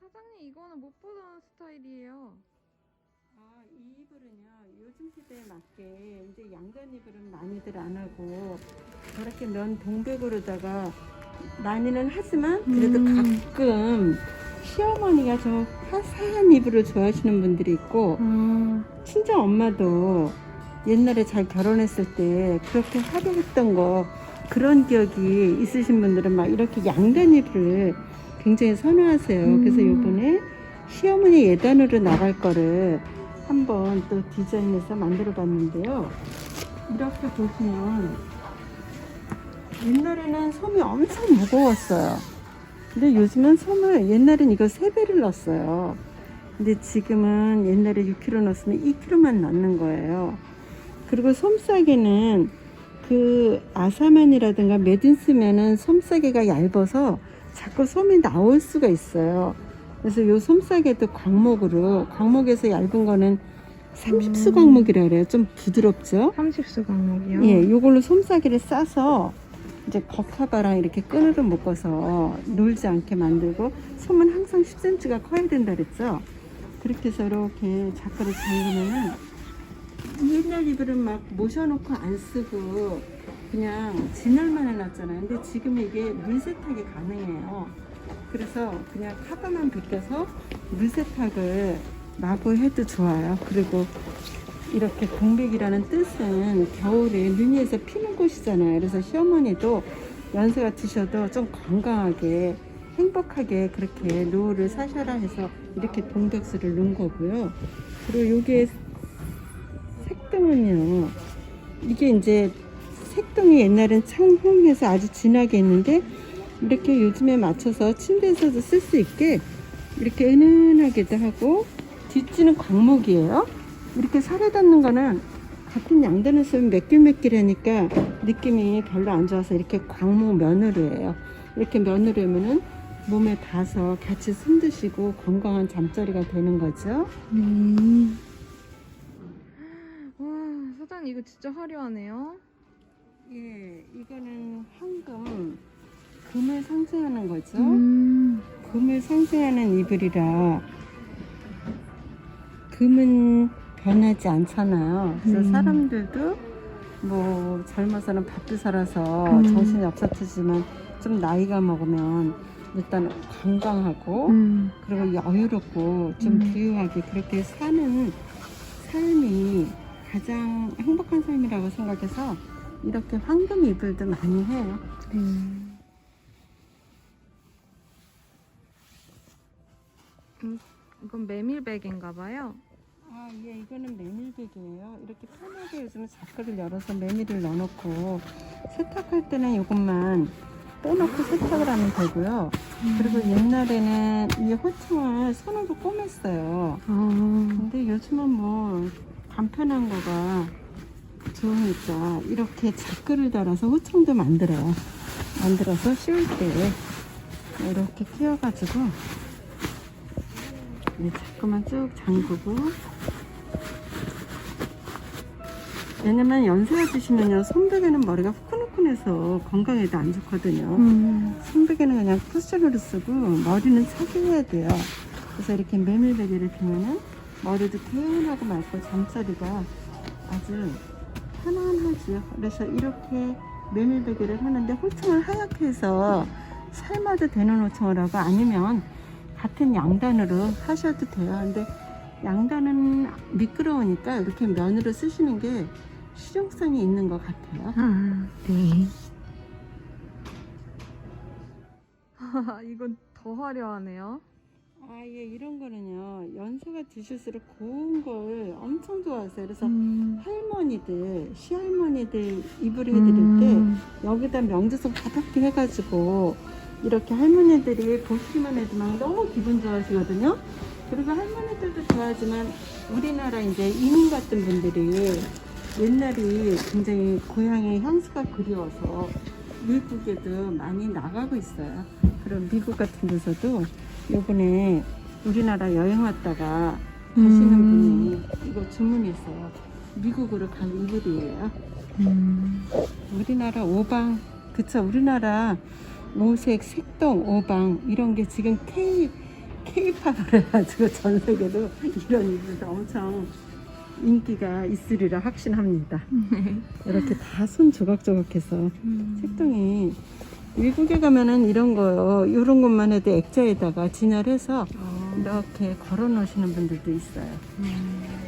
사장님 이거는 못 보던 스타일이에요. 아, 이 이불은요, 요즘 시대에 맞게 이제 양단 이불은 많이들 안 하고, 저렇게 면 동백으로다가 많이는 하지만, 그래도 음. 가끔 시어머니가 좀 화사한 이불을 좋아하시는 분들이 있고, 아, 친정 엄마도 옛날에 잘 결혼했을 때 그렇게 화려했던 거, 그런 기억이 있으신 분들은 막 이렇게 양단 이불을 굉장히 선호하세요. 음. 그래서 요번에 시어머니 예단으로 나갈 거를 한번 또 디자인해서 만들어 봤는데요. 이렇게 보시면 옛날에는 솜이 엄청 무거웠어요. 근데 요즘은 솜을 옛날엔 이거 3배를 넣었어요. 근데 지금은 옛날에 6kg 넣었으면 2kg만 넣는 거예요. 그리고 솜싸개는 그 아사만이라든가 매딘스면은 솜싸개가 얇아서 자꾸 솜이 나올 수가 있어요. 그래서 요 솜싸개도 광목으로 광목에서 얇은 거는 30수 음. 광목이라 그래요. 좀 부드럽죠? 30수 강목이요? 예, 요걸로 솜싸개를 싸서 이제 겉카바랑 이렇게 끈으로 묶어서 놀지 않게 만들고 솜은 항상 10cm가 커야 된다 그랬죠? 그렇게 해서 이렇게 자크를 잠그면은 옛날 이불은 막 모셔놓고 안 쓰고 그냥 진열만 해놨잖아요. 근데 지금 이게 물세탁이 가능해요. 그래서 그냥 카바만 벗겨서 물세탁을 마구 해도 좋아요. 그리고 이렇게 동백이라는 뜻은 겨울에 눈 위에서 피는 곳이잖아요. 그래서 시어머니도 연세가 드셔도 좀 건강하게 행복하게 그렇게 노후를 사셔라 해서 이렇게 동백수를 넣은 거고요. 그리고 요게 색동은요. 이게 이제 색동이 옛날엔 청홍해서 아주 진하게 했는데 이렇게 요즘에 맞춰서 침대에서도 쓸 수 있게 이렇게 은은하게도 하고 뒷지는 광목이에요. 이렇게 살에 닿는 거는 같은 양단을 쓰면 매끌매끌하니까 느낌이 별로 안 좋아서 이렇게 광목 면으로 해요. 이렇게 면으로 하면은 몸에 닿아서 같이 숨 드시고 건강한 잠자리가 되는 거죠. 음. 와, 사장님 이거 진짜 화려하네요. 예, 이거는 황금, 금을 상징하는 거죠. 음. 금을 상징하는 이불이라 금은 변하지 않잖아요. 그래서 음. 사람들도 뭐 젊어서는 바쁘 살아서 음. 정신이 없었지만 좀 나이가 먹으면 일단 건강하고 음. 그리고 여유롭고 좀 음. 부유하게 그렇게 사는 삶이 가장 행복한 삶이라고 생각해서 이렇게 황금 이불도 많이 해요. 음. 음, 이건 메밀백인가 봐요. 아, 예, 이거는 메밀백이에요. 이렇게 편하게 요즘은 자크를 열어서 메밀을 넣어놓고 세탁할 때는 이것만 빼놓고 세탁을 하면 되고요. 그리고 옛날에는 이 호충을 손으로 꼬맸어요. 아. 근데 요즘은 뭐 간편한 거가 좋으니까 이렇게 자크를 달아서 호청도 만들어요. 만들어서 씌울 때 이렇게 끼워가지고 이 자크만 쭉 잠그고 왜냐면 연세가 드시면요 손베개는 머리가 후끈후끈해서 건강에도 안 좋거든요. 음. 손베개는 그냥 쿠션으로 쓰고 머리는 차게 해야 돼요. 그래서 이렇게 메밀베개를 피면은 머리도 개운하고 맑고 잠자리가 아주 편안하지요. 그래서 이렇게 메밀베개를 하는데 호청을 하얗게 해서 삶아도 되는 호청을 하고 아니면 같은 양단으로 하셔도 돼요. 근데 양단은 미끄러우니까 이렇게 면으로 쓰시는 게 실용성이 있는 것 같아요. 아, 네. 이건 더 화려하네요. 아, 예, 이런 거는요, 연세가 드실수록 고운 걸 엄청 좋아하세요. 그래서 음. 할머니들, 시할머니들 이불 해드릴 때 음. 여기다 명주석 가볍게 해가지고 이렇게 할머니들이 보시기만 해도 막 너무 기분 좋아하시거든요. 그리고 할머니들도 좋아하지만 우리나라 이제 이민 갔던 분들이 옛날이 굉장히 고향의 향수가 그리워서 미국에도 많이 나가고 있어요. 그럼 미국 같은 데서도 요번에 우리나라 여행 왔다가 가시는 음. 분이 이거 주문해서 미국으로 간 이불이에요. 음. 우리나라 오방, 그쵸, 우리나라 오색, 색동, 오방, 이런 게 지금 K, 케이팝을 해가지고 전 세계로 이런 이불도 엄청 인기가 있으리라 확신합니다. 이렇게 다 손 조각조각해서 음. 색동이 미국에 가면은 이런 거요. 이런 것만 해도 액자에다가 진열해서 아. 이렇게 걸어 놓으시는 분들도 있어요. 음.